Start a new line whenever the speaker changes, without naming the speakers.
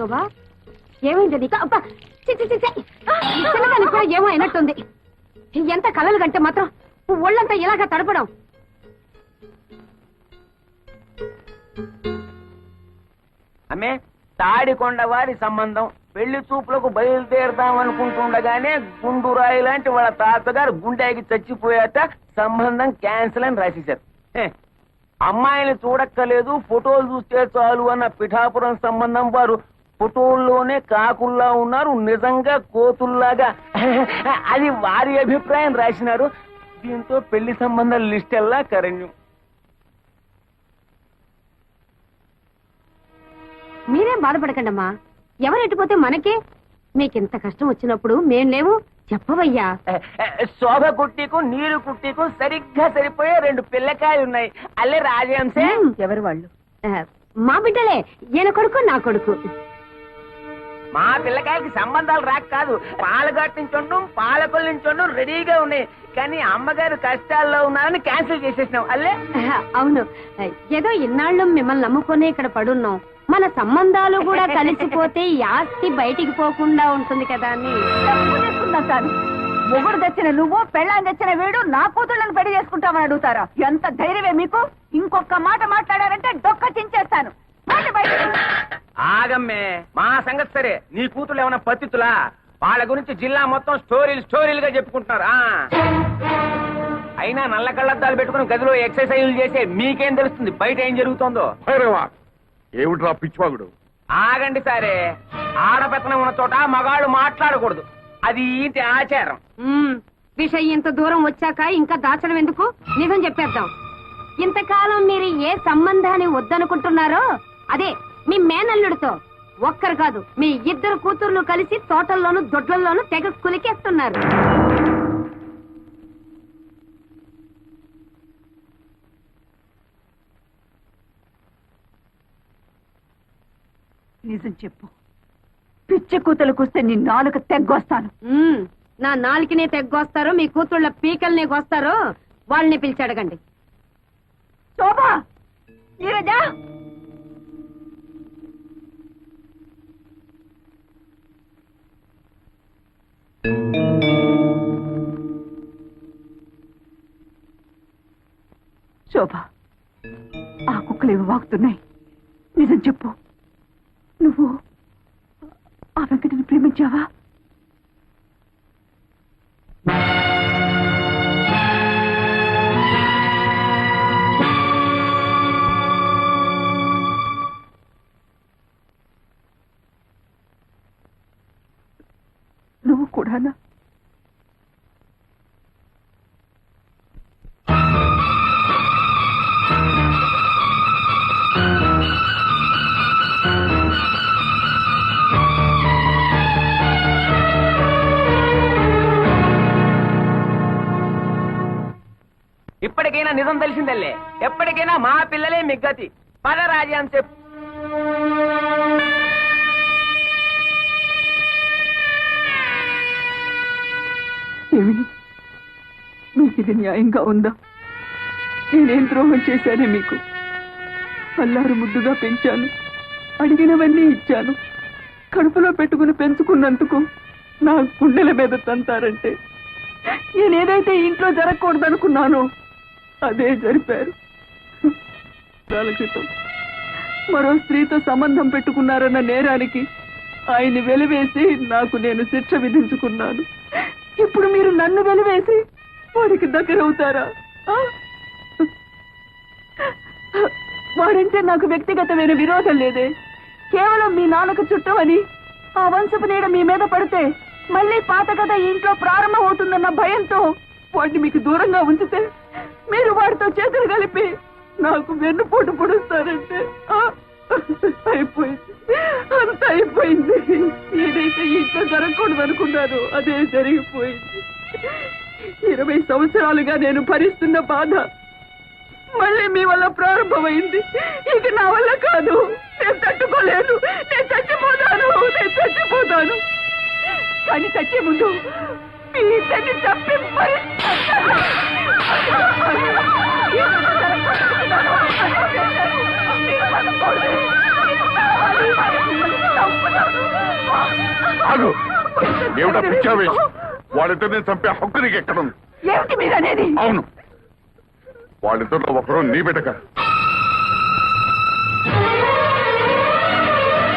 శోభా ఏమైంది నీకు? అబ్బా చిన్నదానికి కూడా ఏమో అయినట్టుంది. ఎంత కలలు కంటే మాత్రం ఒళ్ళంతా ఇలాగా తడపడం.
అమ్మే తాడికొండ వారి సంబంధం. పెళ్ళి చూపులకు బయలుదేరుదాం అనుకుంటుండగానే గుండురాయి లాంటి వాళ్ళ తాతగారు గుండెకి చచ్చిపోయాక సంబంధం క్యాన్సిల్ అని రాసేశారు. అమ్మాయిని చూడక్కలేదు ఫోటోలు చూస్తే చాలు అన్న పిఠాపురం సంబంధం వారు ఫోటోల్లోనే కాకుల్లా ఉన్నారు నిజంగా కోతుల్లాగా. అది వారి అభిప్రాయం రాసినారు. దీంతో పెళ్ళి సంబంధాల లిస్ట్ ఎల్లా కరణ్యం.
మీరేం బాధపడకండి అమ్మా ఎవరు ఎట్టుపోతే మనకే? మీకింత కష్టం వచ్చినప్పుడు మేం లేవు. చెప్పవయ్యా.
శోభ కుట్టికు నీరు కుట్టికు సరిగ్గా సరిపోయే రెండు పిల్లకాయలు ఉన్నాయి. అల్లే రాజహంసే.
ఎవరు వాళ్ళు? మా బిడ్డలే ఈయన కొడుకు నా కొడుకు.
మా పిల్లకాయలకి సంబంధాలు రాక కాదు. పాలగట్టు నుంచి ఉండడం పాలకొల్లు నుంచి ఉండడం రెడీగా ఉన్నాయి. కానీ అమ్మగారు కష్టాల్లో ఉన్నారని క్యాన్సిల్ చేసేసినాం. అల్లే?
అవును. ఏదో ఇన్నాళ్ళు మిమ్మల్ని నమ్ముకొని ఇక్కడ పడున్నాం. మన సంబంధాలు కూడా కలిసిపోతే ఈ ఆస్తి బయటికి పోకుండా ఉంటుంది కదా అని.
మొగుడు తెచ్చిన నువ్వు పెళ్ళాన్ని తెచ్చిన వీడు నా కూతుళ్ళని పెళ్ళి చేసుకుంటామని అడుగుతారా? ఎంత ధైర్యమే మీకు? ఇంకొక మాట మాట్లాడారంటే డొక్క చించేస్తాను.
ఆగమ్మే మా సంగతి సరే. నీ కూతురు ఏమైనా పత్తితులా వాళ్ళ గురించి జిల్లా మొత్తం స్టోరీలు స్టోరీలుగా చెప్పుకుంటున్నారు. ఆ. అయినా నల్ల కళ్ళద్దాలు పెట్టుకుని గదిలో ఎక్సర్సైజులు చేసే మీకేం తెలుస్తుంది? బయట ఏం జరుగుతుందో?
ఏమిట్రా పిచ్చివాగుడు?
ఆగండి సరే. ఆడపెత్తనం ఉన్న చోట మగాళ్ళు మాట్లాడకూడదు. అది ఇంటి ఆచారం.
విషయం ఇంత దూరం వచ్చాక ఇంకా దాచడం ఎందుకు? నిజం చెప్పేద్దాం. ఇంతకాలం మీరు ఏ సంబంధాన్ని వద్దనుకుంటున్నారో అదే మీ మేనల్లుడితో. ఒక్కరు కాదు మీ ఇద్దరు కూతుర్లు కలిసి తోటల్లోనూ దొడ్లల్లోనూ తెగ కులికేస్తున్నారు.
నిజం చెప్పు. పిచ్చి కూతలకు వస్తే నీ నాలుక తెగ్గొస్తాను.
మ్మ్. నా నాలుకనే తెగ్గొస్తారో మీ కూతుళ్ళ పీకల్నే కోస్తారో. వాళ్ళని పిలిచి అడగండి.
శోభా! శోభ. ఆ కుక్కలు ఇవి వాగుతున్నాయి. నిజం చెప్పు. నువ్వు ఆ వెంకటిని ప్రేమించావా? నువ్వు కూడానా?
ఇప్పటికైనా నిజం తెలిసిందల్లే. ఎప్పటికైనా మా పిల్లలే మిగ్గతి పద రాజ్యాం చెప్పు.
ఏమి? మీకు ఇది న్యాయంగా ఉందా? నేనేం ద్రోహం చేశానే మీకు? అల్లారు ముద్దుగా పెంచాను. అడిగినవన్నీ ఇచ్చాను. కడుపులో పెట్టుకుని పెంచుకున్నందుకు నా గుండెల మీద తంతారంటే. నేనేదైతే ఇంట్లో జరగకూడదనుకున్నానో అదే జరిపారు. కాల క్రితం. మరో స్త్రీతో సంబంధం పెట్టుకున్నారన్న నేరానికి ఆయన్ని వెలివేసి నాకు నేను శిక్ష విధించుకున్నాను. ఇప్పుడు మీరు నన్ను వెలివేసి వాడికి దగ్గరవుతారా? ఆ? వాడంటే నాకు వ్యక్తిగతమైన విరోధం లేదే. కేవలం మీ నాన్నకు చుట్టమని ఆ వంశపు నీడ మీ మీద పడితే మళ్ళీ పాత కథ ఇంట్లో ప్రారంభం అవుతుందన్న భయంతో వాడిని మీకు దూరంగా ఉంచితే మీరు వాడితో చేతులు కలిపి నాకు వెన్నుపోటు పొడుస్తారంటే అయిపోయింది. అంత అయిపోయింది. ఏదైతే ఇంట్లో జరగకూడదు అనుకున్నారో అదే జరిగిపోయింది. ఇరవై సంవత్సరాలుగా నేను భరిస్తున్న బాధ మళ్ళీ మీ వల్ల ప్రారంభమైంది. ఇక నా వల్ల కాదు. నేను తట్టుకోలేను. నేను చచ్చిపోతాను. నేను చచ్చిపోతాను. కానీ చచ్చే ముందు పీతని చంపి
వాళ్ళిద్దరిని చంపే హక్కు నీకు ఎక్కడ
ఏమిటి మీరు అనేది
అవును. వాళ్ళిద్దరిలో ఒకరు నీ బిడ్డ